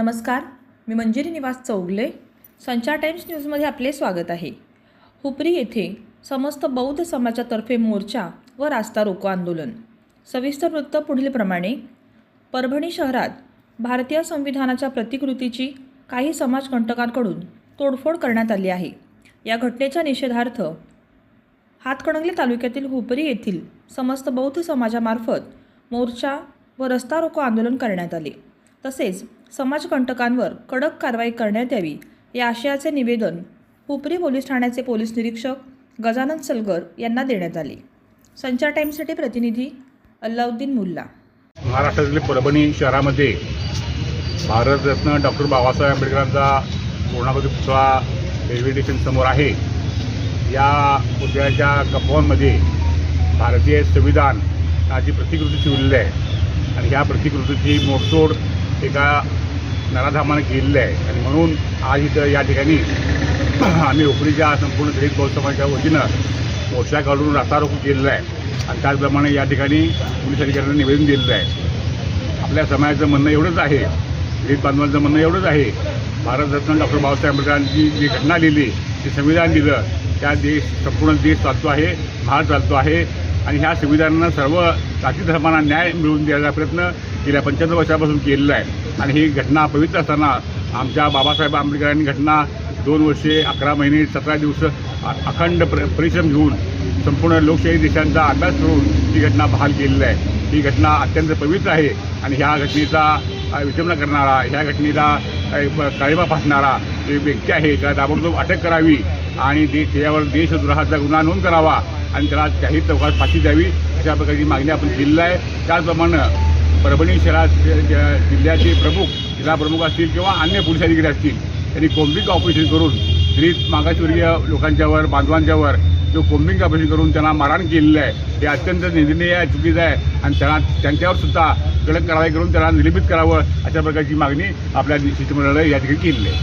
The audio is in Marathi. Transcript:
नमस्कार मी मंजिरी निवास चौगले संचार टाइम्स न्यूजमध्ये आपले स्वागत आहे. हुपरी येथे समस्त बौद्ध समाजातर्फे मोर्चा व रास्ता रोको आंदोलन. सविस्तर वृत्त पुढीलप्रमाणे परभणी शहरात भारतीय संविधानाच्या प्रतिकृतीची काही समाजकंटकांकडून तोडफोड करण्यात आली आहे. या घटनेच्या निषेधार्थ हातकणंगले तालुक्यातील हुपरी येथील समस्त बौद्ध समाजामार्फत मोर्चा व रस्ता रोको आंदोलन करण्यात आले. तसेच समाजकंटकांवर कडक कारवाई करण्यात यावी या आशयाचे निवेदन हुपरी पोलीस ठाण्याचे पोलीस निरीक्षक गजानन सलगर यांना देण्यात आले. संचार टाईमसाठी प्रतिनिधी अल्लाउद्दीन मुल्ला. महाराष्ट्रातील परभणी शहरामध्ये भारतरत्न डॉक्टर बाबासाहेब आंबेडकरांचा पूर्णाकृती पुतळा रेल्वे स्टेशनसमोर आहे. या पुतळ्याच्या कंपाऊंडमध्ये भारतीय संविधानाची प्रतिकृती ठेवलेली आहे. आणि ह्या प्रतिकृतीची मोडतोड एका नराधामाने केलेली आहे. आणि म्हणून आज इथं या ठिकाणी आम्ही उपरीच्या संपूर्ण दलित महोत्सवाच्या वतीनं मोर्चा काढून रस्ता केलेला आहे. आणि त्याचप्रमाणे या ठिकाणी पोलीस अधिकाऱ्यांना निवेदन दिलेलं आहे. आपल्या समाजाचं म्हणणं एवढंच आहे दलित बांधवांचं म्हणणं एवढंच आहे. भारतरत्न डॉक्टर बाबासाहेब आंबेडकरांची जी घटना लिहिली जे संविधान दिलं. त्या देश संपूर्ण देश चालतो आहे भारत चालतो आहे. आणि ह्या संविधानानं सर्व जाती धर्मांना न्याय मिळवून द्यायचा प्रयत्न गेल्या पंच्याहत्तर वर्षापासून केलेलं आहे. आणि ही घटना पवित्र असताना आमच्या बाबासाहेब आंबेडकरांनी घटना दोन वर्षे अकरा महिने सतरा दिवस अ- अखंड प्र परिश्रम घेऊन संपूर्ण लोकशाही देशांचा अभ्यास करून ही घटना बहाल केलेली आहे. ही घटना अत्यंत पवित्र आहे आणि ह्या घटनेचा अ, करणारा ह्या घटनेला अ, फासणारा जे व्यक्ती आहे त्याला ताबडतोब अटक करावी आणि दे त्याच्यावर देशद्रोहाचा गुन्हा नोंद करावा आणि त्याला काही चौकात फाशी द्यावी अशा प्रकारची मागणी आपण केलेली आहे. त्याचप्रमाणे परभणी शहरात जिल्ह्याचे प्रमुख जिल्हा प्रमुख असतील किंवा अन्य पोलीस अधिकारी असतील त्यांनी कोम्बिंग ऑपरेशन करून दलित मागासवर्गीय लोकांच्यावर बांधवांच्यावर जो कोम्बिंग ऑपरेशन करून त्यांना मारहाण केलेलं आहे हे अत्यंत निंदनीय आहे चुकीचं आहे. आणि त्यांना त्यांच्यावर सुद्धा कडक कारवाई करून त्यांना निलंबित करावं अशा प्रकारची मागणी आपल्या शिष्टमंडळाला या ठिकाणी केलेली आहे.